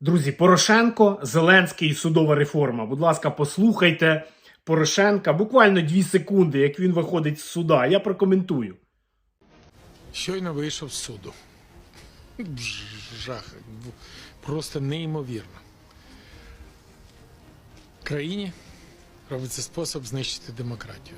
Друзі, Порошенко, Зеленський і судова реформа. Будь ласка, послухайте Порошенка. Буквально дві секунди, як він виходить з суда. Я прокоментую. Щойно вийшов з суду. Жах. Просто неймовірно. Країні робиться спосіб знищити демократію.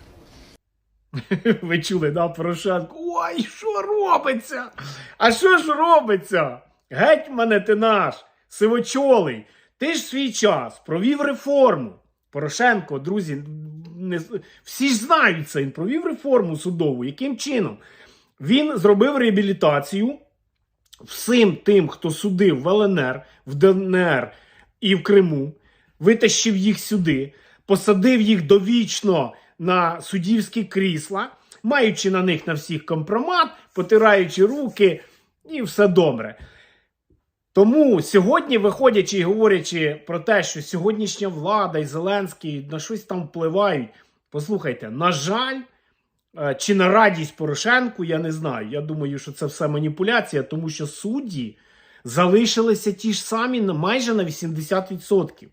Ви чули, да, Порошенко? Ой, що робиться? А що ж робиться? Геть мене ти наш, сивочолий. Ти ж свій час провів реформу. Порошенко, друзі, не, всі ж знають це. Він провів реформу судову. Яким чином? Він зробив реабілітацію всім тим, хто судив в ЛНР, в ДНР і в Криму, витащив їх сюди, посадив їх довічно на суддівські крісла, маючи на них на всіх компромат, потираючи руки, і все добре. Тому сьогодні, виходячи і говорячи про те, що сьогоднішня влада і Зеленський на щось там впливають, послухайте, на жаль, е, чи на радість Порошенку, я не знаю. Я думаю, що це все маніпуляція, тому що судді залишилися ті ж самі майже на 80%.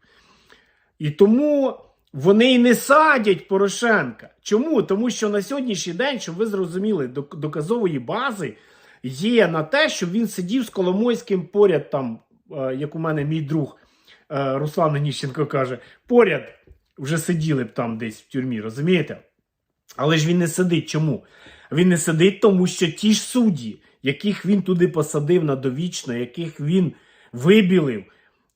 І тому вони й не садять Порошенка. Чому? Тому що на сьогоднішній день, щоб ви зрозуміли, доказової бази є на те, щоб він сидів з Коломойським поряд, там, е, як у мене мій друг е, Руслан Оніщенко каже, поряд вже сиділи б там десь в тюрмі, розумієте? Але ж він не сидить. Чому? Він не сидить, тому що ті ж судді, яких він туди посадив на довічно, яких він вибілив,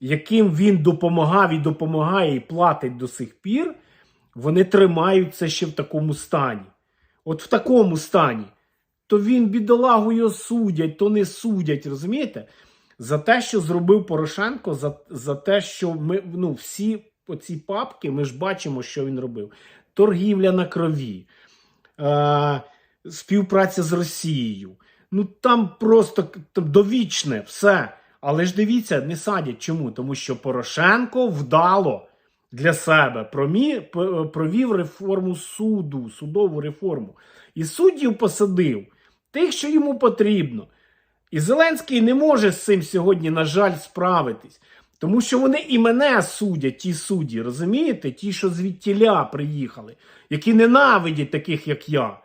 яким він допомагав і допомагає і платить до сих пір, вони тримаються ще в такому стані. От в такому стані. То він бідолагу його судять, то не судять, розумієте? За те, що зробив Порошенко, за, за те, що ми ну, всі оці папки, ми ж бачимо, що він робив. Торгівля на крові, е, співпраця з Росією. Ну там просто там, довічне все. Але ж дивіться, не садять. Чому? Тому що Порошенко вдало для себе промі, провів реформу суду, судову реформу. І суддів посадив тих, що йому потрібно. І Зеленський не може з цим сьогодні, на жаль, справитись. Тому що вони і мене судять, ті судді, розумієте? Ті, що звідтіля приїхали, які ненавидять таких, як я.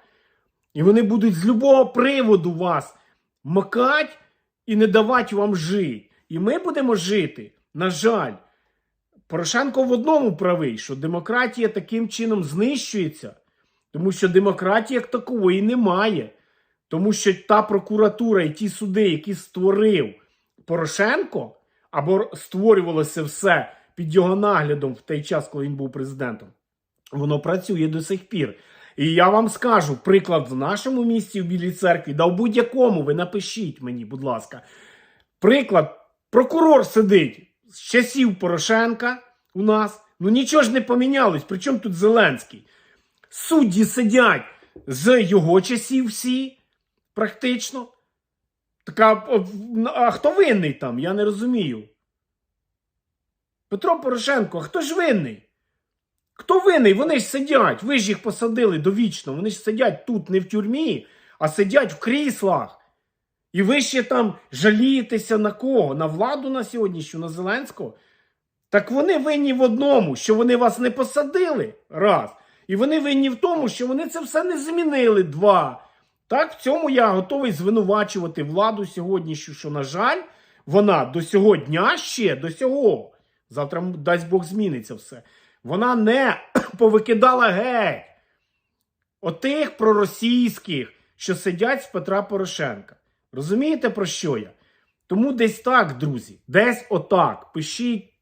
І вони будуть з любого приводу вас макать і не давати вам жити. І ми будемо жити. На жаль, Порошенко в одному правий, що демократія таким чином знищується, тому що демократії як такової немає. Тому що та прокуратура і ті суди, які створив Порошенко, або створювалося все під його наглядом в той час, коли він був президентом, воно працює до сих пір. І я вам скажу приклад в нашому місті в Білій церкві, да в будь-якому ви напишіть мені, будь ласка. Приклад, прокурор сидить з часів Порошенка у нас. Ну нічого ж не помінялось. Причому тут Зеленський? Судді сидять з його часів всі, практично. Так, а, а хто винний там? Я не розумію. Петро Порошенко, а хто ж винний? Хто винний? Вони ж сидять. Ви ж їх посадили довічно. Вони ж сидять тут не в тюрмі, а сидять в кріслах. І ви ще там жалієтеся на кого? На владу на сьогоднішню, на Зеленського? Так вони винні в одному, що вони вас не посадили. Раз. І вони винні в тому, що вони це все не змінили. Два. Так, в цьому я готовий звинувачувати владу сьогоднішню, що, на жаль, вона до сього дня ще, до сього, завтра, дасть Бог, зміниться все. Вона не повикидала геть отих проросійських, що сидять з Петра Порошенка. Розумієте, про що я? Тому десь так, друзі, десь отак. Пишіть